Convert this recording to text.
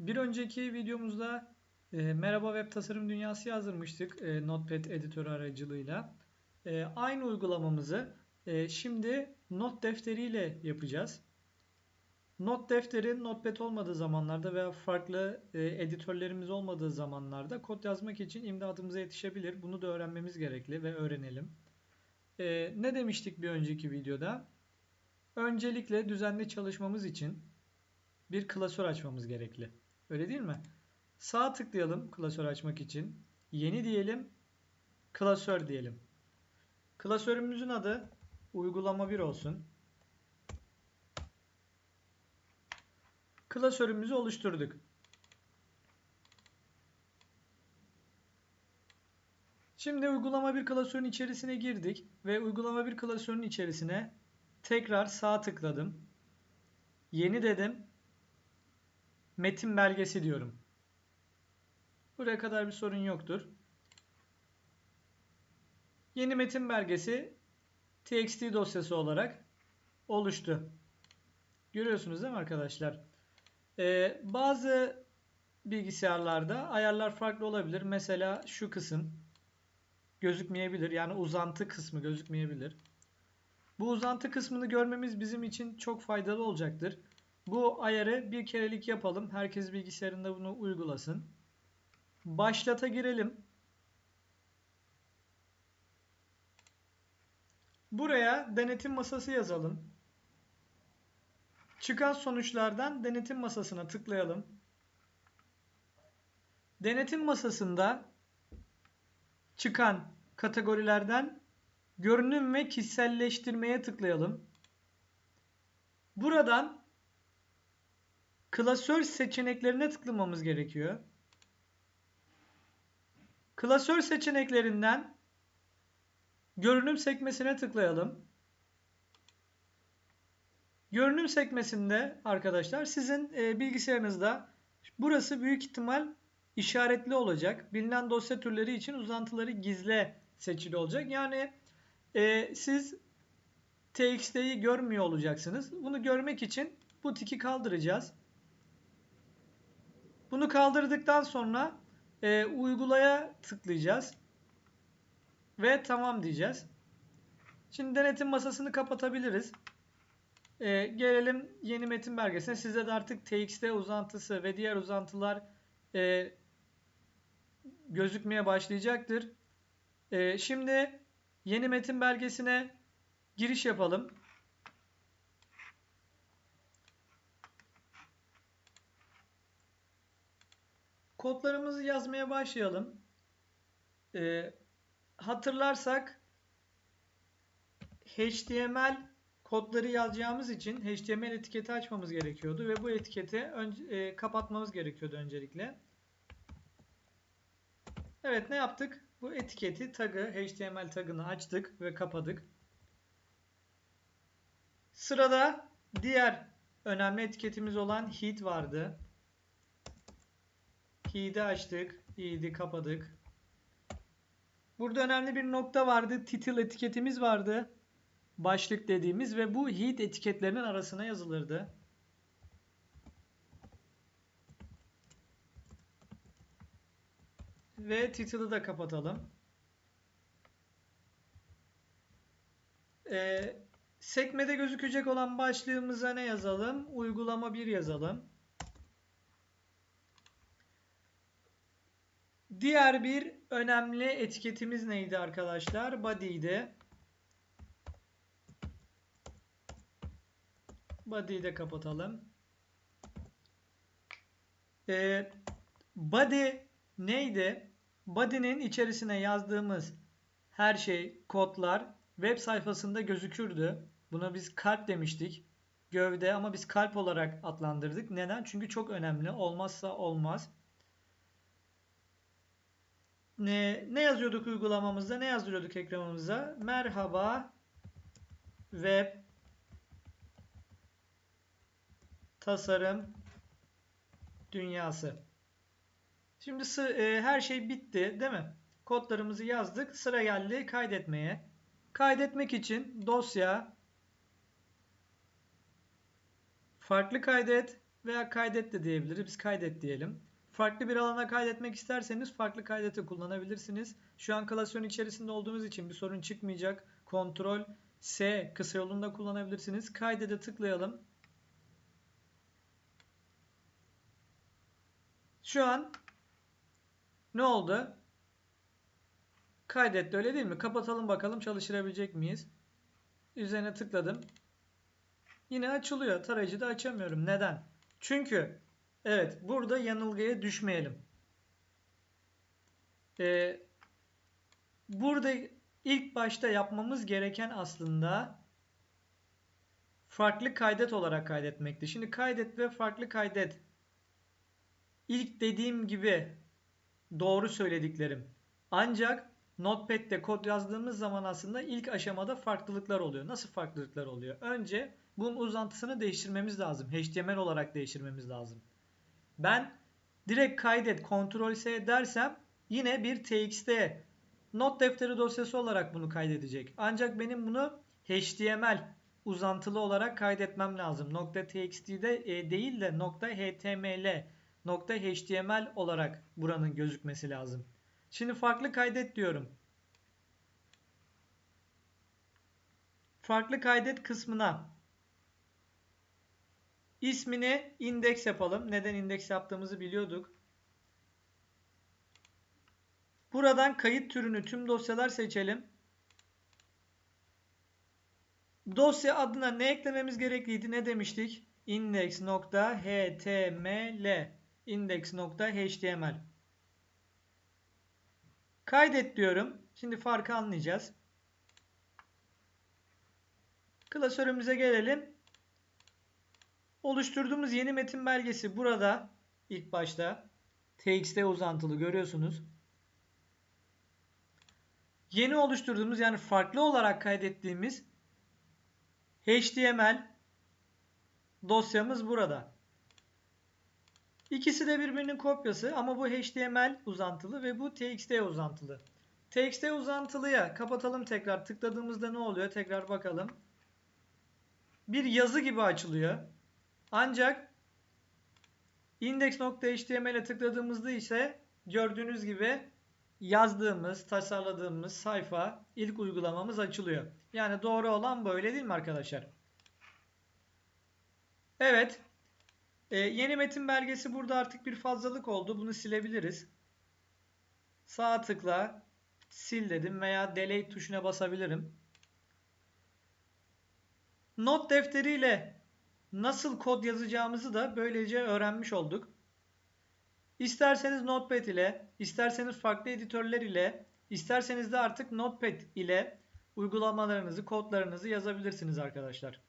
Bir önceki videomuzda e, Merhaba Web Tasarım Dünyası yazdırmıştık e, Notepad editörü aracılığıyla. E, aynı uygulamamızı e, şimdi not defteriyle yapacağız. Not defteri Notepad olmadığı zamanlarda veya farklı e, editörlerimiz olmadığı zamanlarda kod yazmak için imdadımıza yetişebilir. Bunu da öğrenmemiz gerekli ve öğrenelim. E, ne demiştik bir önceki videoda? Öncelikle düzenli çalışmamız için bir klasör açmamız gerekli. Öyle değil mi? Sağ tıklayalım klasör açmak için. Yeni diyelim. Klasör diyelim. Klasörümüzün adı uygulama 1 olsun. Klasörümüzü oluşturduk. Şimdi uygulama bir klasörün içerisine girdik ve uygulama bir klasörün içerisine tekrar sağ tıkladım. Yeni dedim metin belgesi diyorum. Buraya kadar bir sorun yoktur. Yeni metin belgesi txt dosyası olarak oluştu. Görüyorsunuz değil mi arkadaşlar? Ee, bazı bilgisayarlarda ayarlar farklı olabilir. Mesela şu kısım gözükmeyebilir. Yani uzantı kısmı gözükmeyebilir. Bu uzantı kısmını görmemiz bizim için çok faydalı olacaktır. Bu ayarı bir kerelik yapalım. Herkes bilgisayarında bunu uygulasın. Başlata girelim. Buraya denetim masası yazalım. Çıkan sonuçlardan denetim masasına tıklayalım. Denetim masasında çıkan kategorilerden görünüm ve kişiselleştirmeye tıklayalım. Buradan klasör seçeneklerine tıklamamız gerekiyor. Klasör seçeneklerinden görünüm sekmesine tıklayalım. Görünüm sekmesinde arkadaşlar sizin e, bilgisayarınızda burası büyük ihtimal işaretli olacak. Bilinen dosya türleri için uzantıları gizle seçili olacak. Yani e, siz TXT'yi görmüyor olacaksınız. Bunu görmek için bu tiki kaldıracağız. Bunu kaldırdıktan sonra e, uygulaya tıklayacağız. Ve tamam diyeceğiz. Şimdi denetim masasını kapatabiliriz. E, gelelim yeni metin belgesine. Size de artık TXT uzantısı ve diğer uzantılar e, gözükmeye başlayacaktır. E, şimdi yeni metin belgesine giriş yapalım. Kodlarımızı yazmaya başlayalım. Ee, hatırlarsak HTML kodları yazacağımız için HTML etiketi açmamız gerekiyordu ve bu etiketi önce, e, kapatmamız gerekiyordu öncelikle. Evet ne yaptık? Bu etiketi tagı HTML tagını açtık ve kapadık. Sırada diğer önemli etiketimiz olan heat vardı. Heat'i açtık. Heat'i kapadık. Burada önemli bir nokta vardı. Title etiketimiz vardı. Başlık dediğimiz ve bu heat etiketlerinin arasına yazılırdı. Ve title'ı da kapatalım. Ee, sekmede gözükecek olan başlığımıza ne yazalım? Uygulama 1 yazalım. Diğer bir önemli etiketimiz neydi arkadaşlar? Body'ydi. Body'yi de kapatalım. Ee, body neydi? Body'nin içerisine yazdığımız her şey, kodlar web sayfasında gözükürdü. Buna biz kalp demiştik. Gövde ama biz kalp olarak adlandırdık. Neden? Çünkü çok önemli. Olmazsa olmaz. Ne, ne yazıyorduk uygulamamızda? Ne yazdırıyorduk ekranımıza? Merhaba web tasarım dünyası. Şimdi e, her şey bitti değil mi? Kodlarımızı yazdık. Sıra geldi kaydetmeye. Kaydetmek için dosya farklı kaydet veya kaydet de diyebiliriz. Biz kaydet diyelim. Farklı bir alana kaydetmek isterseniz farklı kaydeti kullanabilirsiniz. Şu an klasörün içerisinde olduğumuz için bir sorun çıkmayacak. Kontrol S kısa yolunda kullanabilirsiniz. Kaydede tıklayalım. Şu an ne oldu? Kaydetti öyle değil mi? Kapatalım bakalım çalıştırabilecek miyiz? Üzerine tıkladım. Yine açılıyor. Tarayıcıda açamıyorum. Neden? Çünkü evet burada yanılgıya düşmeyelim. Ee, burada ilk başta yapmamız gereken aslında farklı kaydet olarak kaydetmekti. Şimdi kaydet ve farklı kaydet. İlk dediğim gibi doğru söylediklerim. Ancak Notepad'de kod yazdığımız zaman aslında ilk aşamada farklılıklar oluyor. Nasıl farklılıklar oluyor? Önce bunun uzantısını değiştirmemiz lazım. HTML olarak değiştirmemiz lazım. Ben direkt kaydet Ctrl S dersem yine bir txt not defteri dosyası olarak bunu kaydedecek. Ancak benim bunu HTML uzantılı olarak kaydetmem lazım. .txt'de e, değil de .html, .html olarak buranın gözükmesi lazım. Şimdi farklı kaydet diyorum. Farklı kaydet kısmına ismini indeks yapalım. Neden indeks yaptığımızı biliyorduk. Buradan kayıt türünü tüm dosyalar seçelim. Dosya adına ne eklememiz gerekliydi? Ne demiştik? index.html index.html Kaydet diyorum. Şimdi farkı anlayacağız. Klasörümüze gelelim. Oluşturduğumuz yeni metin belgesi burada ilk başta txt uzantılı görüyorsunuz. Yeni oluşturduğumuz yani farklı olarak kaydettiğimiz HTML dosyamız burada. İkisi de birbirinin kopyası ama bu HTML uzantılı ve bu TXT uzantılı. TXT uzantılıya kapatalım tekrar. Tıkladığımızda ne oluyor? Tekrar bakalım. Bir yazı gibi açılıyor. Ancak index.html'e tıkladığımızda ise gördüğünüz gibi yazdığımız, tasarladığımız sayfa ilk uygulamamız açılıyor. Yani doğru olan böyle değil mi arkadaşlar? Evet. Ee, yeni metin belgesi burada artık bir fazlalık oldu. Bunu silebiliriz. Sağ tıkla sil dedim veya delete tuşuna basabilirim. Not defteriyle nasıl kod yazacağımızı da böylece öğrenmiş olduk. İsterseniz Notepad ile, isterseniz farklı editörler ile, isterseniz de artık Notepad ile uygulamalarınızı, kodlarınızı yazabilirsiniz arkadaşlar.